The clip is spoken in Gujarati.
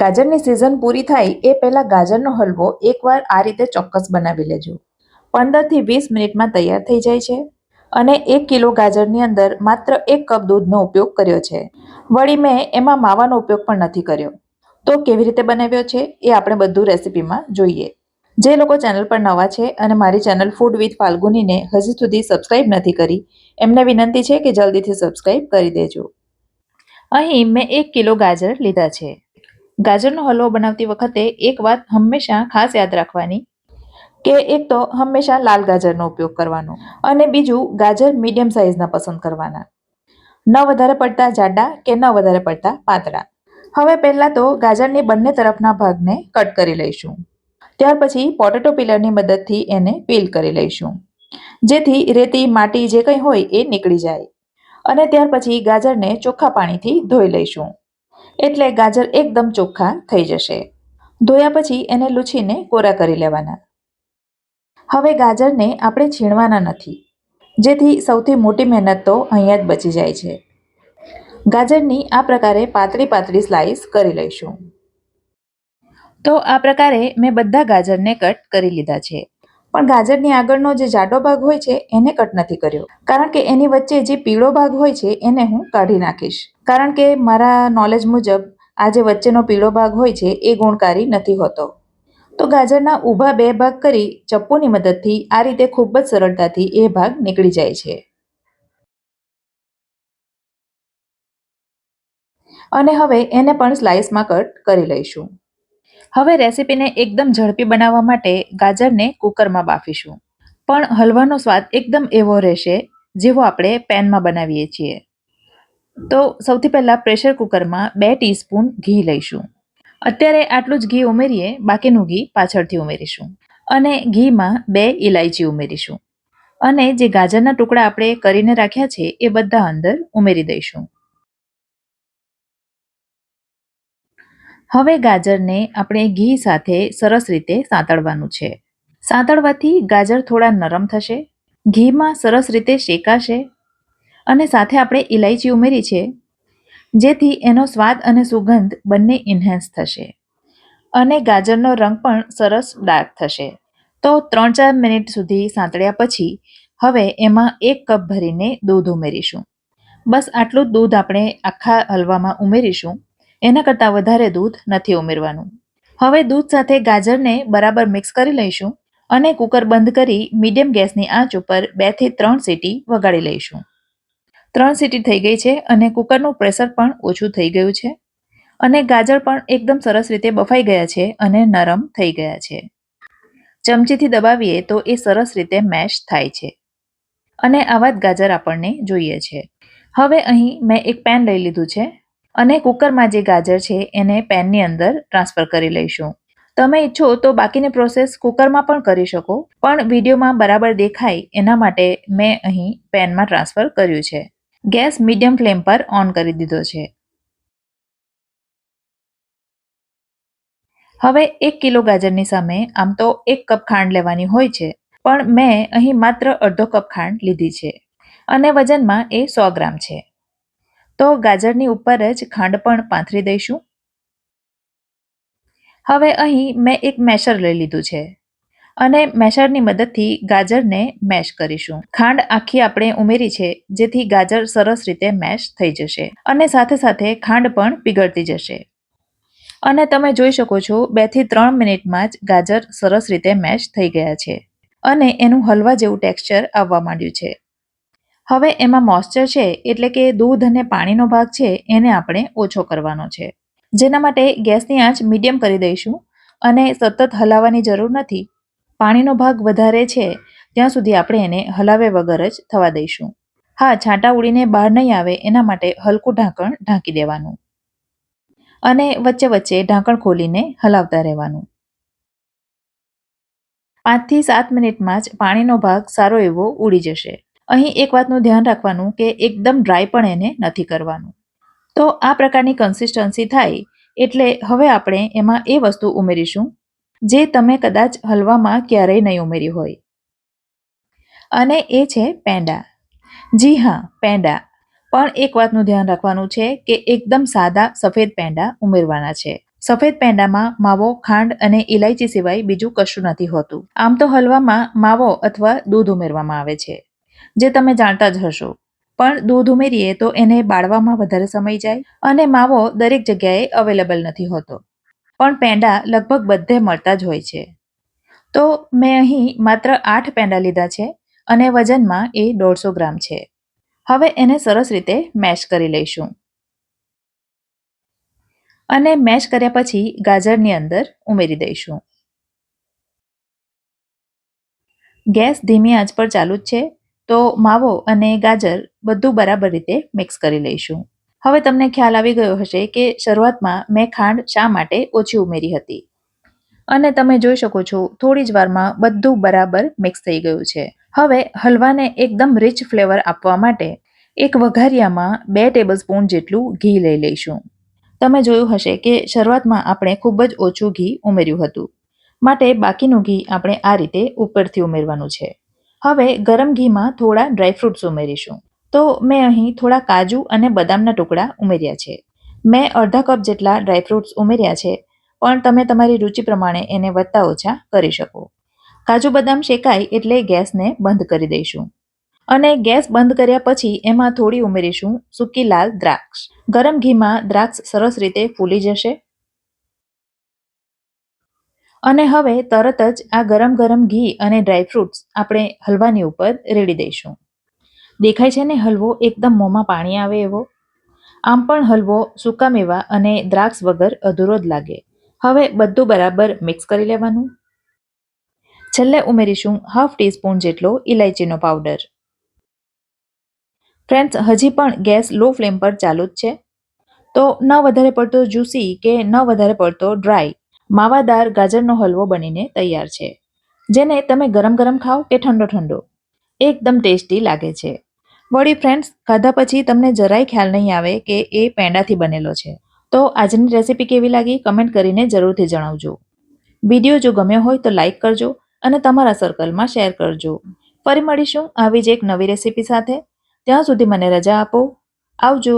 ગાજરની સિઝન પૂરી થાય એ પહેલાં ગાજરનો હલવો એકવાર આ રીતે ચોક્કસ બનાવી લેજો. પંદરથી વીસ મિનિટમાં તૈયાર થઈ જાય છે અને એક કિલો ગાજરની અંદર માત્ર એક કપ દૂધનો ઉપયોગ કર્યો છે. વળી મેં એમાં માવાનો ઉપયોગ પણ નથી કર્યો. તો કેવી રીતે બનાવ્યો છે એ આપણે બધું રેસિપીમાં જોઈએ. જે લોકો ચેનલ પર નવા છે અને મારી ચેનલ ફૂડ વિથ ફાલ્ગુનીને હજી સુધી સબસ્ક્રાઇબ નથી કરી, એમને વિનંતી છે કે જલ્દીથી સબસ્ક્રાઇબ કરી દેજો. અહીં મેં એક કિલો ગાજર લીધા છે. ગાજરનો હલવો બનાવતી વખતે એક વાત હંમેશા ખાસ યાદ રાખવાની કે એક તો હંમેશા લાલ ગાજરનો ઉપયોગ કરવાનો અને બીજું ગાજર મીડિયમ સાઇઝના પસંદ કરવાના. ન વધારે પડતા જાડા કે ન વધારે પડતા પાતળા. હવે પહેલાં તો ગાજરની બંને તરફના ભાગને કટ કરી લઈશું. ત્યાર પછી પોટેટો પીલરની મદદથી એને પીલ કરી લઈશું. જેથી રેતી, માટી જે કંઈ હોય એ નીકળી જાય. અને ત્યાર પછી ગાજરને ચોખ્ખા પાણીથી ધોઈ લઈશું. એટલે ગાજર એકદમ ચોખ્ખા થઈ જશે. ધોયા પછી એને લૂછીને કોરા કરી લેવાના. હવે ગાજરને આપણે છીણવાના નથી. જેથી સૌથી મોટી મહેનત તો અહીંયા જ બચી જાય છે. ગાજરની આ પ્રકારે પાતળી પાતળી સ્લાઇસ કરી લઈશું. તો આ પ્રકારે મેં બધા ગાજરને કટ કરી લીધા છે. પણ ગાજરની આગળનો જે જાડો ભાગ હોય છે, એને કટ નથી કર્યો. કારણ કે એની વચ્ચે જે પીળો ભાગ હોય છે, એને હું કાઢી નાખીશ. કારણ કે મારા નોલેજ મુજબ, આ જે વચ્ચેનો પીળો ભાગ હોય છે, એ ગુણકારી નથી હોતો. તો ગાજરના ઊભા બે ભાગ કરી ચપ્પુની મદદથી આ રીતે ખૂબ જ સરળતાથી એ ભાગ નીકળી જાય છે. અને હવે એને પણ સ્લાઇસમાં કટ કરી લઈશું. હવે રેસીપીને એકદમ ઝડપી બનાવવા માટે ગાજરને કુકરમાં બાફીશું. પણ હલવાનો સ્વાદ એકદમ એવો રહેશે જેવો આપણે પેનમાં બનાવીએ છીએ. તો સૌથી પહેલાં પ્રેશર કુકરમાં બે ટીસ્પૂન ઘી લઈશું. અત્યારે આટલું જ ઘી ઉમેરીએ, બાકીનું ઘી પાછળથી ઉમેરીશું. અને ઘીમાં બે ઇલાયચી ઉમેરીશું. અને જે ગાજરના ટુકડા આપણે કરીને રાખ્યા છે, એ બધા અંદર ઉમેરી દઈશું. હવે ગાજરને આપણે ઘી સાથે સરસ રીતે સાંતળવાનું છે. સાંતળવાથી ગાજર થોડા નરમ થશે, ઘીમાં સરસ રીતે શેકાશે અને સાથે આપણે ઇલાયચી ઉમેરી છે, જેથી એનો સ્વાદ અને સુગંધ બંને ઇન્હેન્સ થશે અને ગાજરનો રંગ પણ સરસ ડાર્ક થશે. તો ત્રણ ચાર મિનિટ સુધી સાંતળ્યા પછી હવે એમાં એક કપ ભરીને દૂધ ઉમેરીશું. બસ આટલું દૂધ આપણે આખા હલવામાં ઉમેરીશું. એના કરતાં વધારે દૂધ નથી ઉમેરવાનું. હવે દૂધ સાથે ગાજરને બરાબર મિક્સ કરી લઈશું અને કુકર બંધ કરી મીડિયમ ગેસની આંચ ઉપર બેથી ત્રણ સીટી વગાડી લઈશું. ત્રણ સીટી થઈ ગઈ છે અને કુકરનું પ્રેશર પણ ઓછું થઈ ગયું છે અને ગાજર પણ એકદમ સરસ રીતે બફાઈ ગયા છે અને નરમ થઈ ગયા છે. ચમચીથી દબાવીએ તો એ સરસ રીતે મેશ થાય છે. અને આવા જ ગાજર આપણને જોઈએ છે. હવે અહીં મેં એક પેન લઈ લીધું છે. અને કુકરમાં જે ગાજર છે, એને પેનની અંદર ટ્રાન્સફર કરી લઈશું. તમે ઈચ્છો તો બાકીની પ્રોસેસ કુકરમાં પણ કરી શકો, પણ વિડીયોમાં બરાબર દેખાય એના માટે મેં અહીં પેનમાં ટ્રાન્સફર કર્યું છે. ગેસ મીડિયમ ફ્લેમ પર ઓન કરી દીધો છે. હવે એક કિલો ગાજરની સામે આમ તો એક કપ ખાંડ લેવાની હોય છે, પણ મેં અહીં માત્ર અડધો કપ ખાંડ લીધી છે. અને વજનમાં એ સો ગ્રામ છે. તો ગાજરની ઉપર જ ખાંડ પણ પાથરી દઈશું. હવે અહીં મેં એક મેશર લઈ લીધું છે અને મેશરની મદદથી ગાજરને મેશ કરીશું. ખાંડ આખી આપણે ઉમેરી છે, જેથી ગાજર સરસ રીતે મેશ થઈ જશે અને સાથે સાથે ખાંડ પણ પીગળતી જશે. અને તમે જોઈ શકો છો, બેથી ત્રણ મિનિટમાં જ ગાજર સરસ રીતે મેશ થઈ ગયા છે અને એનું હલવા જેવું ટેક્સચર આવવા માંડ્યું છે. હવે એમાં મોઇસ્ચર છે એટલે કે દૂધ અને પાણીનો ભાગ છે એને આપણે ઓછો કરવાનો છે. જેના માટે ગેસની આંચ મીડિયમ કરી દઈશું અને સતત હલાવવાની જરૂર નથી. પાણીનો ભાગ વધારે છે ત્યાં સુધી આપણે એને હલાવે વગર જ થવા દઈશું. હા, છાંટા ઉડીને બહાર નહીં આવે એના માટે હલકું ઢાંકણ ઢાંકી દેવાનું. અને વચ્ચે વચ્ચે ઢાંકણ ખોલીને હલાવતા રહેવાનું. પાંચથી સાત મિનિટમાં જ પાણીનો ભાગ સારો એવો ઉડી જશે. અહીં એક વાતનું ધ્યાન રાખવાનું કે એકદમ ડ્રાય પણ એને નથી કરવાનું. તો આ પ્રકારની કન્સિસ્ટન્સી થાય એટલે હવે આપણે એમાં એ વસ્તુ ઉમેરીશું જે તમે કદાચ હલવામાં ક્યારેય નહીં ઉમેરી હોય. અને એ છે પેંડા. જી હા, પેંડા. પણ એક વાતનું ધ્યાન રાખવાનું છે કે એકદમ સાદા સફેદ પેંડા ઉમેરવાના છે. સફેદ પેંડામાં માવો, ખાંડ અને ઇલાયચી સિવાય બીજું કશું નથી હોતું. આમ તો હલવામાં માવો અથવા દૂધ ઉમેરવામાં આવે છે. જે તમે જાણતા જ હશો. પણ દૂધ ઉમેરીએ તો એને બાળવામાં વધારે સમય જાય અને માવો દરેક જગ્યાએ અવેલેબલ નથી હોતો. પણ પેંડા લગભગ બધે મળતા જ હોય છે. તો મેં અહીં માત્ર આઠ પેંડા લીધા છે અને વજનમાં એ દોઢસો ગ્રામ છે. હવે એને સરસ રીતે મેશ કરી લઈશું. અને મેશ કર્યા પછી ગાજરની અંદર ઉમેરી દઈશું. ગેસ ધીમી આંચ પર ચાલુ જ છે તો માવો અને ગાજર બધું બરાબર રીતે મિક્સ કરી લઈશું. હવે તમને ખ્યાલ આવી ગયો હશે કે શરૂઆતમાં મેં ખાંડ શા માટે ઓછી ઉમેરી હતી? અને તમે જોઈ શકો છો, થોડી જ વારમાં બધું બરાબર મિક્સ થઈ ગયું છે. હવે હલવાને એકદમ રિચ ફ્લેવર આપવા માટે એક વઘારિયામાં બે ટેબલ સ્પૂન જેટલું ઘી લઈ લઈશું. તમે જોયું હશે કે શરૂઆતમાં આપણે ખૂબ જ ઓછું ઘી ઉમેર્યું હતું. માટે બાકીનું ઘી આપણે આ રીતે ઉપરથી ઉમેરવાનું છે. હવે ગરમ ઘીમાં થોડા ડ્રાયફ્રૂટ્સ ઉમેરીશું. તો મેં અહીં થોડા કાજુ અને બદામના ટુકડા ઉમેર્યા છે. મેં અડધા કપ જેટલા ડ્રાયફ્રૂટ્સ ઉમેર્યા છે, પણ તમે તમારી રુચિ પ્રમાણે એને વધતા ઓછા કરી શકો. કાજુ બદામ શેકાય એટલે ગેસને બંધ કરી દઈશું. અને ગેસ બંધ કર્યા પછી એમાં થોડી ઉમેરીશું સૂકી લાલ દ્રાક્ષ. ગરમ ઘીમાં દ્રાક્ષ સરસ રીતે ફૂલી જશે. અને હવે તરત જ આ ગરમ ગરમ ઘી અને ડ્રાયફ્રૂટ્સ આપણે હલવાની ઉપર રેડી દઈશું. દેખાય છે ને હલવો એકદમ મોંમાં પાણી આવે એવો? આમ પણ હલવો સૂકા મેવા અને દ્રાક્ષ વગર અધૂરો જ લાગે. હવે બધું બરાબર મિક્સ કરી લેવાનું. છેલ્લે ઉમેરીશું હાફ ટીસ્પૂન જેટલો ઇલાયચીનો પાવડર ફ્રેન્ડ્સ હજી પણ ગેસ લો ફ્લેમ પર ચાલુ જ છે. તો ન વધારે પડતો જ્યુસી કે ન વધારે પડતો ડ્રાય માવાદાર ગાજરનો હલવો બનીને તૈયાર છે, જેને તમે ગરમ ગરમ ખાઓ કે ઠંડો ઠંડો. એકદમ ટેસ્ટી લાગે છે. વળી ફ્રેન્ડ્સ, ખાધા પછી તમને જરાય ખ્યાલ નહીં આવે કે એ પેંડાથી બનેલો છે. તો આજની રેસીપી કેવી લાગી કમેન્ટ કરીને જરૂરથી જણાવજો. વીડિયો જો ગમ્યો હોય તો લાઈક કરજો અને તમારા સર્કલમાં શેર કરજો. ફરી મળીશું આવી જ એક નવી રેસીપી સાથે. ત્યાં સુધી મને રજા આપો. આવજો.